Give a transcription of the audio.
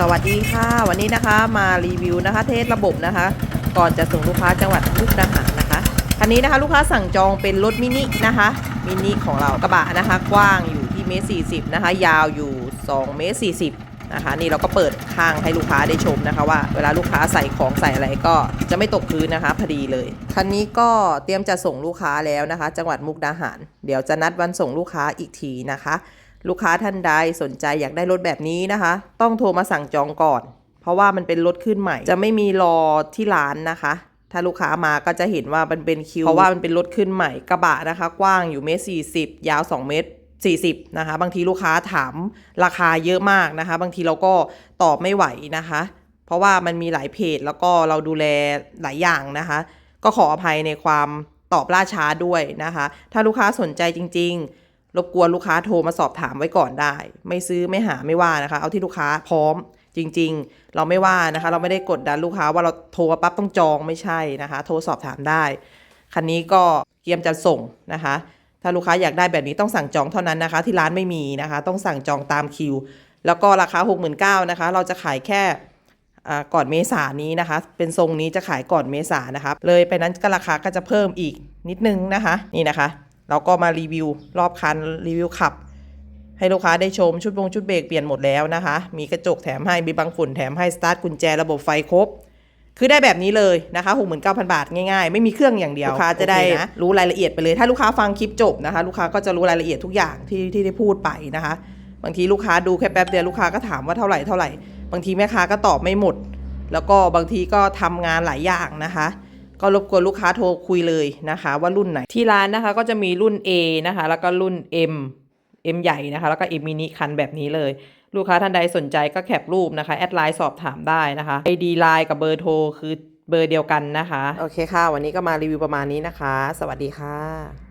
สวัสดีค่ะวันนี้นะคะมารีวิวนะคะ เทสระบบนะคะ ก่อนจะส่งลูกค้าจังหวัดมุกดาหารนะคะคันนี้นะคะลูกค้าสั่งจองเป็นรถมินินะคะมินิของเรากระบะนะคะ กว้างอยู่ที่เมตรสี่สิบนะคะ ยาวอยู่2เมตรสี่สิบนะคะ นี่เราก็เปิดข้างให้ลูกค้าได้ชมนะคะ ว่าเวลาลูกค้าใส่ของใส่อะไรก็จะไม่ตกพื้นนะคะพอดีเลยคันนี้ก็เตรียมจะส่งลูกค้าแล้วนะคะ จังหวัดมุกดาหาร เดี๋ยวจะนัดวันส่งลูกค้าอีกทีนะคะ ลูกค้าท่านใดสนใจอยากได้รถแบบนี้นะคะ ต้องโทรมาสั่งจองก่อน เพราะว่ามันเป็นรถขึ้นใหม่ จะไม่มีรอที่ร้านนะคะ ถ้าลูกค้ามาก็จะเห็นว่ามันเป็นคิว เพราะว่ามันเป็นรถขึ้นใหม่กระบะนะคะ กว้างอยู่เมตรสี่สิบยาว2เมตร40นะคะ บางทีลูกค้าถามราคาเยอะมากนะคะ บางทีเราก็ตอบไม่ไหวนะคะ เพราะว่ามันมีหลายเพจแล้วก็เราดูแลหลายอย่างนะคะ ก็ขออภัยในความตอบล่าช้าด้วยนะคะ ถ้าลูกค้าสนใจจริง ๆ รบกวนลูกค้าโทรมาสอบถามไว้ก่อนได้ ไม่ซื้อไม่หาไม่ว่านะคะ เอาที่ลูกค้าพร้อมจริง ๆ เราไม่ว่านะคะ เราไม่ได้กดดันลูกค้าว่าเราโทรมาปั๊บต้องจองไม่ใช่นะคะ โทรสอบถามได้ คันนี้ก็เตรียมจะส่งนะคะ ถ้าลูกค้าอยากได้แบบนี้ต้องสั่งจองเท่านั้นนะคะ ที่ร้านไม่มีนะคะ ต้องสั่งจองตามคิว แล้วก็ราคา 69,000นะคะ เราจะขายแค่ก่อนเมษานี้นะคะ เป็นทรงนี้จะขายก่อนเมษานะคะ เลยไปนั้นก็ราคาก็จะเพิ่มอีกนิดนึงนะคะ นี่นะคะ เราก็มารีวิวรอบคันรีวิวขับ ให้ลูกค้าได้ชมชุดบงชุดเบรกเปลี่ยนหมดแล้วนะคะ มีกระจกแถมให้มีบังฝุ่นแถมให้สตาร์ทกุญแจระบบไฟครบคือได้แบบนี้เลยนะคะ69,000 บาทง่ายๆ ไม่มีเครื่องอย่างเดียว ลูกค้าจะได้นะรู้รายละเอียดไปเลย ถ้าลูกค้าฟังคลิปจบนะคะ ลูกค้าก็จะรู้รายละเอียดทุกอย่างที่ที่ได้พูดไปนะคะ บางทีลูกค้าดูแค่แป๊บเดียวลูกค้าก็ถามว่าเท่าไหร่เท่าไหร่ บางทีแม่ค้าก็ตอบไม่หมด แล้วก็บางทีก็ทำงานหลายอย่างนะคะ ก็รบกวนลูกค้าโทรคุยเลยนะคะ ว่ารุ่นไหน ที่ร้านนะคะก็จะมีรุ่น A นะคะ แล้วก็รุ่น M M ใหญ่นะคะ แล้วก็ M mini คันแบบนี้เลย ลูกค้าท่านใดสนใจก็แคปรูปนะคะ แอดไลน์สอบถามได้นะคะ ID ไลน์กับเบอร์โทรคือเบอร์เดียวกันนะคะ โอเคค่ะ วันนี้ก็มารีวิวประมาณนี้นะคะ สวัสดีค่ะ